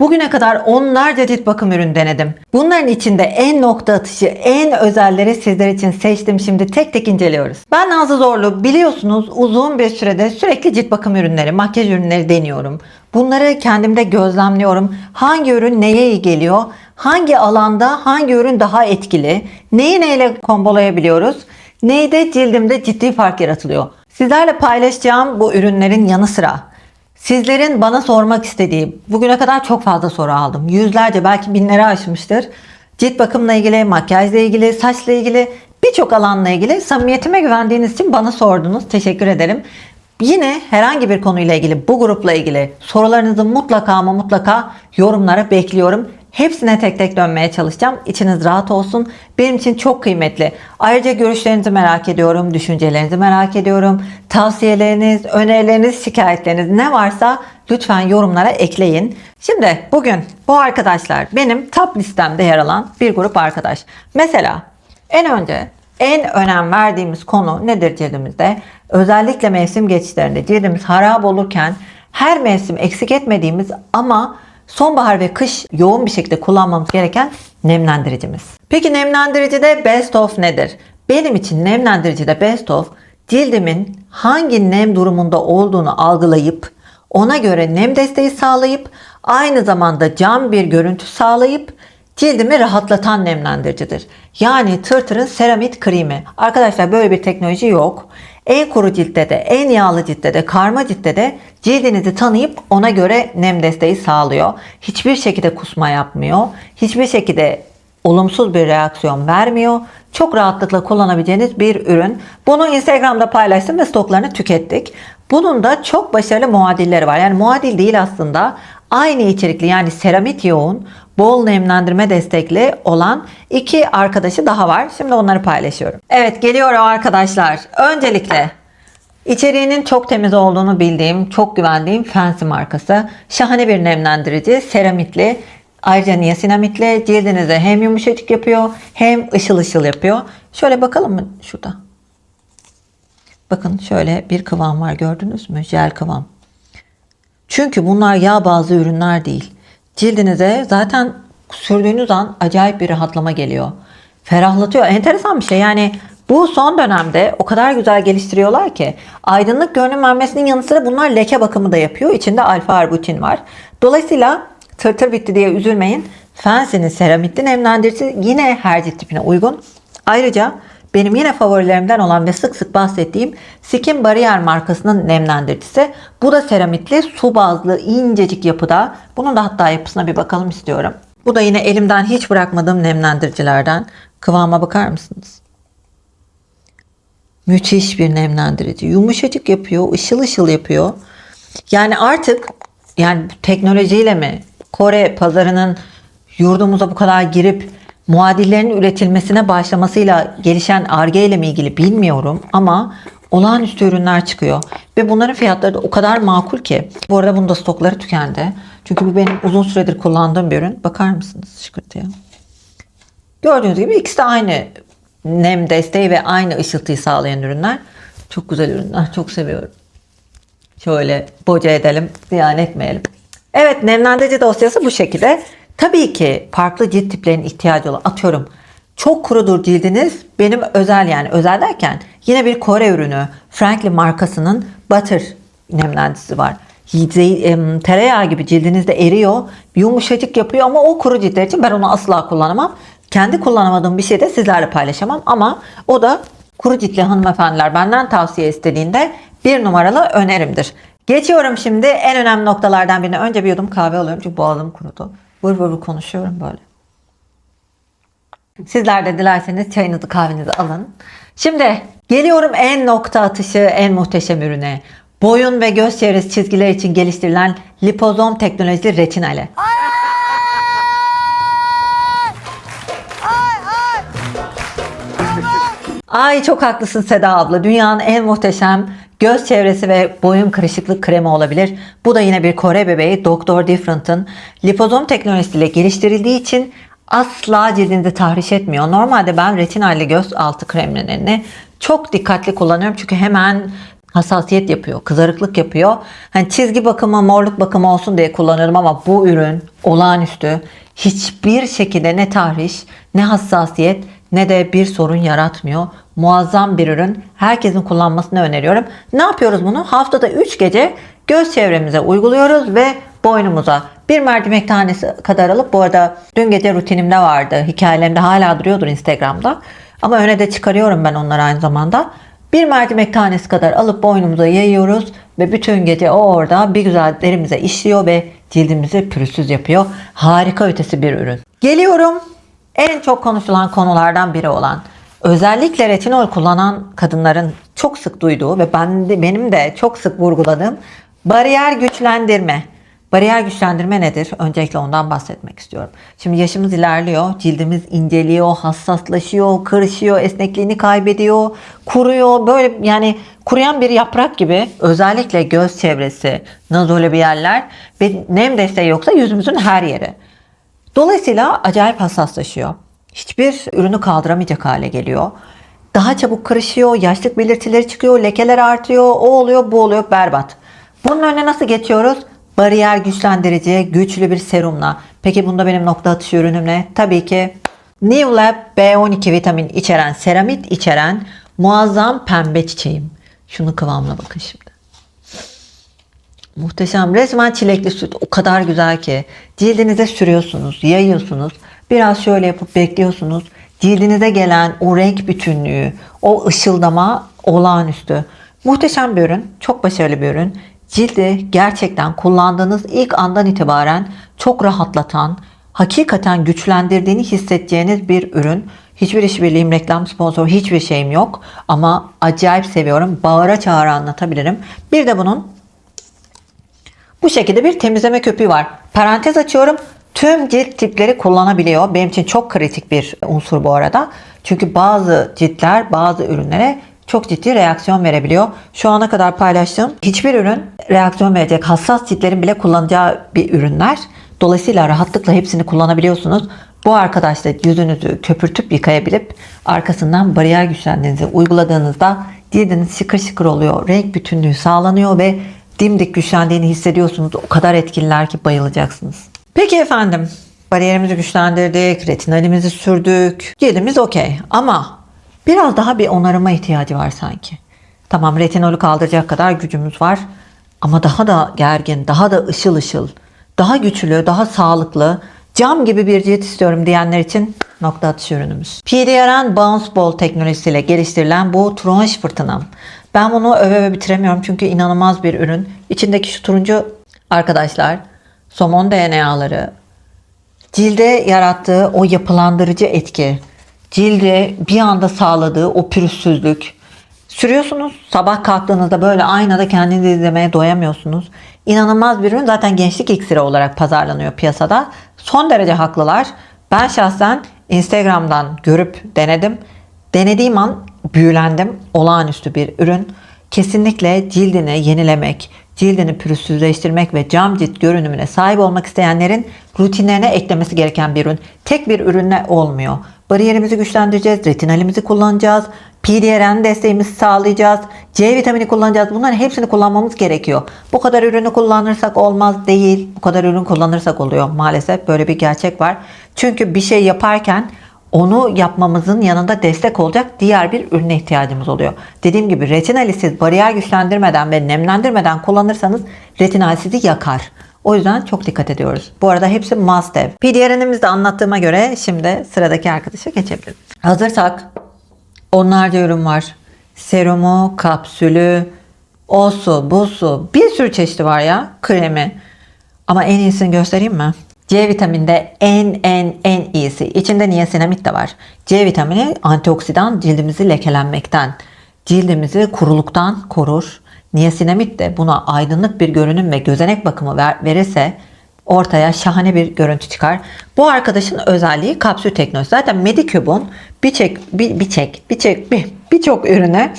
Bugüne kadar onlarca cilt bakım ürün denedim. Bunların içinde en nokta atışı, en özelleri sizler için seçtim. Şimdi tek tek inceliyoruz. Ben Nazlı Zorlu. Biliyorsunuz uzun bir sürede sürekli cilt bakım ürünleri, makyaj ürünleri deniyorum. Bunları kendimde gözlemliyorum. Hangi ürün neye iyi geliyor? Hangi alanda hangi ürün daha etkili? Neyi neyle kombolayabiliyoruz? Neyde cildimde ciddi fark yaratılıyor? Sizlerle paylaşacağım bu ürünlerin yanı sıra Sizlerin bana sormak istediği, bugüne kadar çok fazla soru aldım. Yüzlerce belki binlere aşmıştır. Cilt bakımla ilgili, makyajla ilgili, saçla ilgili birçok alanla ilgili samimiyetime güvendiğiniz için bana sordunuz. Teşekkür ederim. Yine herhangi bir konuyla ilgili, bu grupla ilgili sorularınızı mutlaka ama mutlaka yorumlara bekliyorum. Hepsine tek tek dönmeye çalışacağım. İçiniz rahat olsun. Benim için çok kıymetli. Ayrıca görüşlerinizi merak ediyorum, düşüncelerinizi merak ediyorum. Tavsiyeleriniz, önerileriniz, şikayetleriniz ne varsa lütfen yorumlara ekleyin. Şimdi bugün bu arkadaşlar benim top listemde yer alan bir grup arkadaş. Mesela en önce en önem verdiğimiz konu nedir cildimizde? Özellikle mevsim geçişlerinde cildimiz harap olurken her mevsim eksik etmediğimiz ama sonbahar ve kış yoğun bir şekilde kullanmamız gereken nemlendiricimiz. Peki nemlendiricide best of nedir? Benim için nemlendiricide best of cildimin hangi nem durumunda olduğunu algılayıp ona göre nem desteği sağlayıp aynı zamanda cam bir görüntü sağlayıp cildimi rahatlatan nemlendiricidir. Yani Tırtır'ın seramit kremi. Arkadaşlar böyle bir teknoloji yok. En kuru ciltte de, en yağlı ciltte de, karma ciltte de cildinizi tanıyıp ona göre nem desteği sağlıyor. Hiçbir şekilde kusma yapmıyor. Hiçbir şekilde olumsuz bir reaksiyon vermiyor. Çok rahatlıkla kullanabileceğiniz bir ürün. Bunu Instagram'da paylaştım ve stoklarını tükettik. Bunun da çok başarılı muadilleri var. Yani muadil değil aslında. Aynı içerikli yani seramit yoğun, bol nemlendirme destekli olan iki arkadaşı daha var. Şimdi onları paylaşıyorum. Evet geliyor o arkadaşlar. Öncelikle İçeriğinin çok temiz olduğunu bildiğim, çok güvendiğim Fancy markası. Şahane bir nemlendirici, seramitli. Ayrıca niasinamitli cildinize hem yumuşacık yapıyor hem ışıl ışıl yapıyor. Şöyle bakalım mı şurada? Bakın şöyle bir kıvam var gördünüz mü? Jel kıvam. Çünkü bunlar yağ bazlı ürünler değil. Cildinize zaten sürdüğünüz an acayip bir rahatlama geliyor. Ferahlatıyor. Enteresan bir şey. Yani bu son dönemde o kadar güzel geliştiriyorlar ki aydınlık görünüm vermesinin yanı sıra bunlar leke bakımı da yapıyor. İçinde alfa arbutin var. Dolayısıyla tırtır bitti diye üzülmeyin. Fancy'nin seramitli nemlendirici yine her cilt tipine uygun. Ayrıca benim yine favorilerimden olan ve sık sık bahsettiğim Skin Barrier markasının nemlendiricisi. Bu da seramitli, su bazlı, incecik yapıda. Bunun da hatta yapısına bir bakalım istiyorum. Bu da yine elimden hiç bırakmadığım nemlendiricilerden. Kıvama bakar mısınız? Müthiş bir nemlendirici. Yumuşacık yapıyor, ışıl ışıl yapıyor. Yani artık yani teknolojiyle mi Kore pazarının yurdumuza bu kadar girip muadillerin üretilmesine başlamasıyla gelişen arge ile mi ilgili bilmiyorum ama olağanüstü ürünler çıkıyor. Ve bunların fiyatları da o kadar makul ki. Bu arada bunda stokları tükendi. Çünkü bu benim uzun süredir kullandığım bir ürün. Bakar mısınız şıkırtıya? Gördüğünüz gibi ikisi de aynı nem desteği ve aynı ışıltıyı sağlayan ürünler. Çok güzel ürünler. Çok seviyorum. Şöyle boca edelim, ziyan etmeyelim. Evet nemlendirici dosyası bu şekilde. Tabii ki farklı cilt tiplerinin ihtiyacı olan atıyorum. Çok kurudur cildiniz. Benim özel yani özel derken yine bir Kore ürünü Franklin markasının Butter nemlendiricisi var. Tereyağı gibi cildinizde eriyor. Yumuşacık yapıyor ama o kuru ciltler için ben onu asla kullanamam. Kendi kullanamadığım bir şey de sizlerle paylaşamam ama o da kuru ciltli hanımefendiler benden tavsiye istediğinde bir numaralı önerimdir. Geçiyorum şimdi en önemli noktalardan birine. Önce bir yudum kahve alıyorum çünkü boğazım kurudu. Vır vır konuşuyorum böyle. Sizler de dilerseniz çayınızı kahvenizi alın. Şimdi geliyorum en nokta atışı, en muhteşem ürüne. Boyun ve göz çevresi çizgiler için geliştirilen lipozom teknolojili retinale. Ay çok haklısın Seda abla. Dünyanın en muhteşem göz çevresi ve boyun kırışıklık kremi olabilir. Bu da yine bir Kore bebeği Dr. Different'ın lipozom teknolojisiyle geliştirildiği için asla cildinizi tahriş etmiyor. Normalde ben retinalli göz altı kremlerini çok dikkatli kullanıyorum çünkü hemen hassasiyet yapıyor, kızarıklık yapıyor. Hani çizgi bakımı, morluk bakımı olsun diye kullanırım ama bu ürün olağanüstü. Hiçbir şekilde ne tahriş, ne hassasiyet, ne de bir sorun yaratmıyor. Muazzam bir ürün. Herkesin kullanmasını öneriyorum. Ne yapıyoruz bunu? Haftada 3 gece göz çevremize uyguluyoruz ve boynumuza bir mercimek tanesi kadar alıp bu arada dün gece rutinimde vardı. Hikayelerimde hala duruyordur Instagram'da. Ama öne de çıkarıyorum ben onları aynı zamanda. Bir mercimek tanesi kadar alıp boynumuza yayıyoruz ve bütün gece o orada bir güzel derimize işliyor ve cildimizi pürüzsüz yapıyor. Harika ötesi bir ürün. Geliyorum en çok konuşulan konulardan biri olan özellikle retinol kullanan kadınların çok sık duyduğu ve ben de, benim de çok sık vurguladığım bariyer güçlendirme. Bariyer güçlendirme nedir? Öncelikle ondan bahsetmek istiyorum. Şimdi yaşımız ilerliyor, cildimiz inceliyor, hassaslaşıyor, kırışıyor, esnekliğini kaybediyor, kuruyor. Böyle yani kuruyan bir yaprak gibi özellikle göz çevresi, nazole bir yerler ve nem desteği yoksa yüzümüzün her yeri. Dolayısıyla acayip hassaslaşıyor. Hiçbir ürünü kaldıramayacak hale geliyor. Daha çabuk kırışıyor, yaşlık belirtileri çıkıyor, lekeler artıyor, o oluyor, bu oluyor, berbat. Bunun önüne nasıl geçiyoruz? Bariyer güçlendirici, güçlü bir serumla. Peki bunda benim nokta atışı ürünüm ne? Tabii ki New Lab B12 vitamin içeren, seramit içeren muazzam pembe çiçeğim. Şunun kıvamına bakın şimdi. Muhteşem. Resmen çilekli süt o kadar güzel ki. Cildinize sürüyorsunuz, yayıyorsunuz. Biraz şöyle yapıp bekliyorsunuz. Cildinize gelen o renk bütünlüğü, o ışıldama olağanüstü. Muhteşem bir ürün. Çok başarılı bir ürün. Cildi gerçekten kullandığınız ilk andan itibaren çok rahatlatan, hakikaten güçlendirdiğini hissedeceğiniz bir ürün. Hiçbir işbirliğim, reklam sponsoru hiçbir şeyim yok. Ama acayip seviyorum. Bağıra çağıra anlatabilirim. Bir de bunun bu şekilde bir temizleme köpüğü var. Parantez açıyorum. Tüm cilt tipleri kullanabiliyor. Benim için çok kritik bir unsur bu arada. Çünkü bazı ciltler bazı ürünlere çok ciddi reaksiyon verebiliyor. Şu ana kadar paylaştığım hiçbir ürün reaksiyon verecek hassas ciltlerin bile kullanacağı bir ürünler. Dolayısıyla rahatlıkla hepsini kullanabiliyorsunuz. Bu arkadaşla yüzünüzü köpürtüp yıkayabilip arkasından bariyer güçlendirinizi uyguladığınızda cildiniz şıkır şıkır oluyor. Renk bütünlüğü sağlanıyor ve dimdik güçlendiğini hissediyorsunuz. O kadar etkililer ki bayılacaksınız. Peki efendim. Bariyerimizi güçlendirdik, retinalimizi sürdük. Cildimiz okey ama biraz daha bir onarıma ihtiyacı var sanki. Tamam retinolü kaldıracak kadar gücümüz var. Ama daha da gergin, daha da ışıl ışıl, daha güçlü, daha sağlıklı, cam gibi bir cilt istiyorum diyenler için nokta atışı ürünümüz. PDRN Bounce Ball teknolojisiyle geliştirilen bu tronş fırtınam. Ben bunu öve öve bitiremiyorum çünkü inanılmaz bir ürün. İçindeki şu turuncu arkadaşlar somon DNA'ları cilde yarattığı o yapılandırıcı etki, cilde bir anda sağladığı o pürüzsüzlük. Sürüyorsunuz sabah kalktığınızda böyle aynada kendinizi izlemeye doyamıyorsunuz. İnanılmaz bir ürün zaten gençlik iksiri olarak pazarlanıyor piyasada. Son derece haklılar. Ben şahsen Instagram'dan görüp denedim. Denediğim an büyülendim. Olağanüstü bir ürün. Kesinlikle cildini yenilemek, cildini pürüzsüzleştirmek ve cam cilt görünümüne sahip olmak isteyenlerin rutinlerine eklemesi gereken bir ürün. Tek bir ürünle olmuyor. Bariyerimizi güçlendireceğiz, retinalimizi kullanacağız, PDRN desteğimizi sağlayacağız, C vitamini kullanacağız. Bunların hepsini kullanmamız gerekiyor. Bu kadar ürünü kullanırsak olmaz değil. Bu kadar ürün kullanırsak oluyor. Maalesef böyle bir gerçek var. Çünkü bir şey yaparken onu yapmamızın yanında destek olacak diğer bir ürüne ihtiyacımız oluyor. Dediğim gibi retinali siz bariyer güçlendirmeden ve nemlendirmeden kullanırsanız retinal sizi yakar. O yüzden çok dikkat ediyoruz. Bu arada hepsi must have. PDRN'imizde anlattığıma göre şimdi sıradaki arkadaşa geçebiliriz. Hazırsak onlarca ürün var. Serumu, kapsülü, o su, bu su bir sürü çeşidi var ya kremi. Ama en iyisini göstereyim mi? C vitaminde en en en iyisi. İçinde niasinamid de var. C vitamini antioksidan cildimizi lekelenmekten, cildimizi kuruluktan korur. Niasinamid de buna aydınlık bir görünüm ve gözenek bakımı ver, verirse ortaya şahane bir görüntü çıkar. Bu arkadaşın özelliği kapsül teknolojisi. Zaten Medicube'un birçok bir, birçok birçok bir, birçok ürüne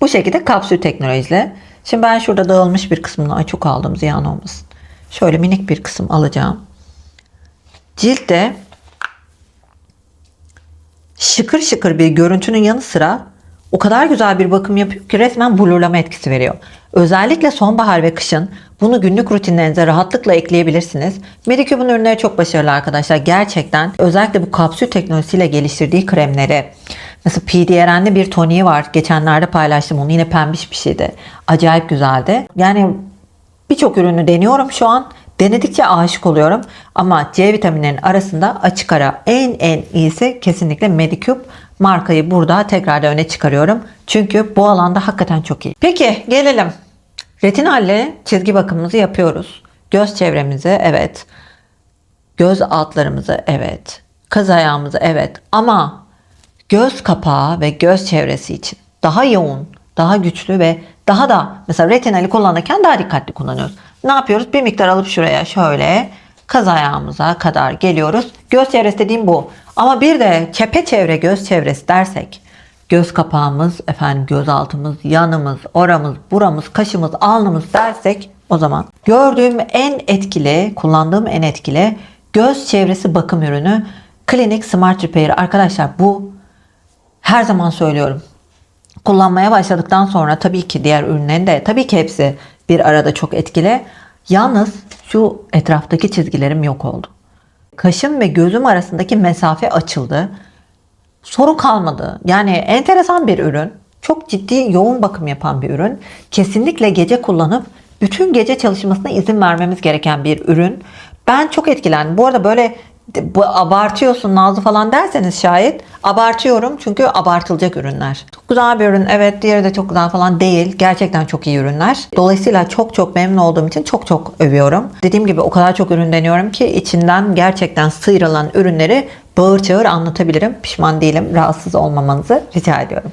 bu şekilde kapsül teknolojili. Şimdi ben şurada dağılmış bir kısmını açık aldım ziyan olmasın. Şöyle minik bir kısım alacağım. Ciltte şıkır şıkır bir görüntünün yanı sıra o kadar güzel bir bakım yapıyor ki resmen blurlama etkisi veriyor. Özellikle sonbahar ve kışın bunu günlük rutinlerinize rahatlıkla ekleyebilirsiniz. Medicure'un ürünleri çok başarılı arkadaşlar. Gerçekten özellikle bu kapsül teknolojisiyle geliştirdiği kremleri. Mesela PDRN'li bir toniği var. Geçenlerde paylaştım onu. Yine pembiş bir şeydi. Acayip güzeldi. Yani birçok ürünü deniyorum şu an. Denedikçe aşık oluyorum. Ama C vitaminlerinin arasında açık ara en en iyisi kesinlikle Medicube. Markayı burada tekrar öne çıkarıyorum. Çünkü bu alanda hakikaten çok iyi. Peki gelelim. Retinalle çizgi bakımımızı yapıyoruz. Göz çevremizi evet. Göz altlarımızı evet. Kız ayağımızı evet. Ama göz kapağı ve göz çevresi için daha yoğun, daha güçlü ve daha da mesela retinali kullanırken daha dikkatli kullanıyoruz. Ne yapıyoruz? Bir miktar alıp şuraya şöyle kaz ayağımıza kadar geliyoruz. Göz çevresi dediğim bu. Ama bir de çepeçevre göz çevresi dersek göz kapağımız, efendim göz altımız, yanımız, oramız, buramız, kaşımız, alnımız dersek o zaman gördüğüm en etkili, kullandığım en etkili göz çevresi bakım ürünü Clinic Smart Repair. Arkadaşlar bu her zaman söylüyorum. Kullanmaya başladıktan sonra tabii ki diğer ürünlerin de tabii ki hepsi bir arada çok etkili. Yalnız şu etraftaki çizgilerim yok oldu. Kaşım ve gözüm arasındaki mesafe açıldı. Sorun kalmadı. Yani enteresan bir ürün. Çok ciddi yoğun bakım yapan bir ürün. Kesinlikle gece kullanıp bütün gece çalışmasına izin vermemiz gereken bir ürün. Ben çok etkilendim. Bu arada böyle bu abartıyorsun Nazlı falan derseniz şayet abartıyorum çünkü abartılacak ürünler. Çok güzel bir ürün evet diğeri de çok güzel falan değil. Gerçekten çok iyi ürünler. Dolayısıyla çok çok memnun olduğum için çok çok övüyorum. Dediğim gibi o kadar çok ürün deniyorum ki içinden gerçekten sıyrılan ürünleri bağır çağır anlatabilirim. Pişman değilim. Rahatsız olmamanızı rica ediyorum.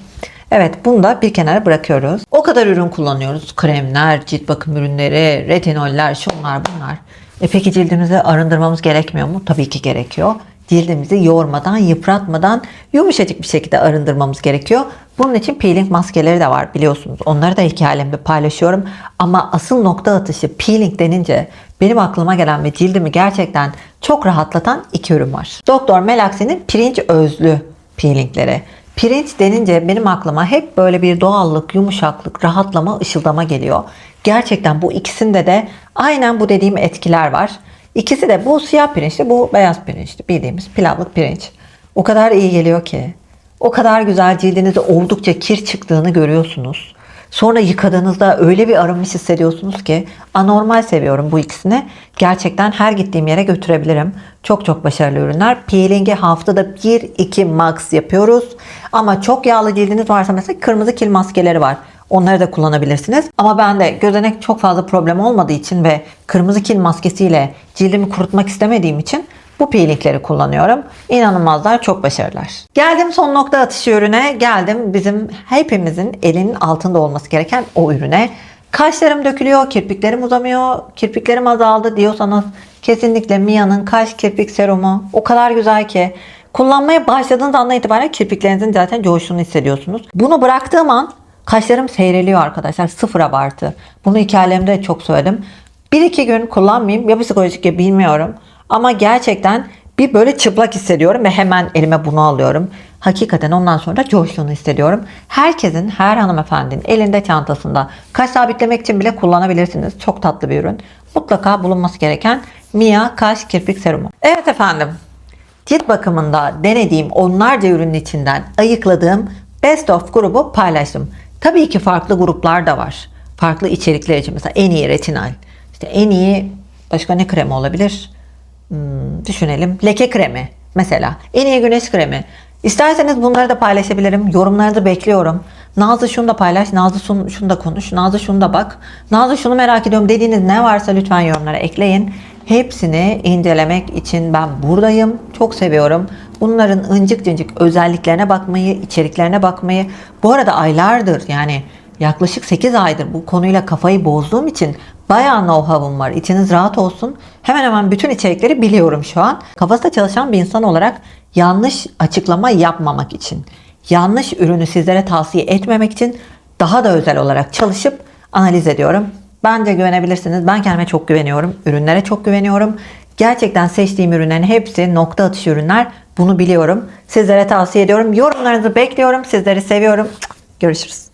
Evet bunu da bir kenara bırakıyoruz. O kadar ürün kullanıyoruz. Kremler, cilt bakım ürünleri, retinoller, şunlar bunlar. E peki cildimizi arındırmamız gerekmiyor mu? Tabii ki gerekiyor. Cildimizi yormadan, yıpratmadan yumuşacık bir şekilde arındırmamız gerekiyor. Bunun için peeling maskeleri de var biliyorsunuz. Onları da hikayelemde paylaşıyorum. Ama asıl nokta atışı peeling denince benim aklıma gelen ve cildimi gerçekten çok rahatlatan iki ürün var. Doktor Melaxi'nin pirinç özlü peelingleri. Pirinç denince benim aklıma hep böyle bir doğallık, yumuşaklık, rahatlama, ışıldama geliyor. Gerçekten bu ikisinde de aynen bu dediğim etkiler var. İkisi de bu siyah pirinçli, bu beyaz pirinçli bildiğimiz pilavlık pirinç. O kadar iyi geliyor ki. O kadar güzel cildinizde oldukça kir çıktığını görüyorsunuz. Sonra yıkadığınızda öyle bir arınmış hissediyorsunuz ki anormal seviyorum bu ikisini. Gerçekten her gittiğim yere götürebilirim. Çok çok başarılı ürünler. Peeling'i haftada 1-2 max yapıyoruz. Ama çok yağlı cildiniz varsa mesela kırmızı kil maskeleri var. Onları da kullanabilirsiniz. Ama ben de gözenek çok fazla problem olmadığı için ve kırmızı kil maskesiyle cildimi kurutmak istemediğim için bu peelingleri kullanıyorum. İnanılmazlar, çok başarılılar. Geldim son nokta atışı ürüne. Geldim bizim hepimizin elinin altında olması gereken o ürüne. Kaşlarım dökülüyor, kirpiklerim uzamıyor, kirpiklerim azaldı diyorsanız kesinlikle Mia'nın kaş kirpik serumu o kadar güzel ki kullanmaya başladığınız andan itibaren kirpiklerinizin zaten coştuğunu hissediyorsunuz. Bunu bıraktığım an kaşlarım seyreliyor arkadaşlar. Sıfır abartı. Bunu hikayemde çok söyledim. Bir iki gün kullanmayayım ya psikolojik ya bilmiyorum. Ama gerçekten bir böyle çıplak hissediyorum ve hemen elime bunu alıyorum. Hakikaten ondan sonra coştuğunu hissediyorum. Herkesin, her hanımefendinin elinde çantasında kaş sabitlemek için bile kullanabilirsiniz. Çok tatlı bir ürün. Mutlaka bulunması gereken Mia Kaş Kirpik Serumu. Evet efendim. Cilt bakımında denediğim onlarca ürünün içinden ayıkladığım Best of grubu paylaştım. Tabii ki farklı gruplar da var. Farklı içerikler için mesela en iyi retinal. İşte en iyi başka ne kremi olabilir? Hmm, düşünelim. Leke kremi mesela. En iyi güneş kremi. İsterseniz bunları da paylaşabilirim. Yorumlarınızı bekliyorum. Nazlı şunu da paylaş, Nazlı şunu, da konuş, Nazlı şunu da bak. Nazlı şunu merak ediyorum dediğiniz ne varsa lütfen yorumlara ekleyin. Hepsini incelemek için ben buradayım. Çok seviyorum. Bunların ıncık cıncık özelliklerine bakmayı, içeriklerine bakmayı. Bu arada aylardır yani yaklaşık 8 aydır bu konuyla kafayı bozduğum için bayağı know-how'um var. İçiniz rahat olsun. Hemen hemen bütün içerikleri biliyorum şu an. Kafasında çalışan bir insan olarak yanlış açıklama yapmamak için, yanlış ürünü sizlere tavsiye etmemek için daha da özel olarak çalışıp analiz ediyorum. Bence güvenebilirsiniz. Ben kendime çok güveniyorum. Ürünlere çok güveniyorum. Gerçekten seçtiğim ürünlerin hepsi nokta atışı ürünler. Bunu biliyorum. Sizlere tavsiye ediyorum. Yorumlarınızı bekliyorum. Sizleri seviyorum. Görüşürüz.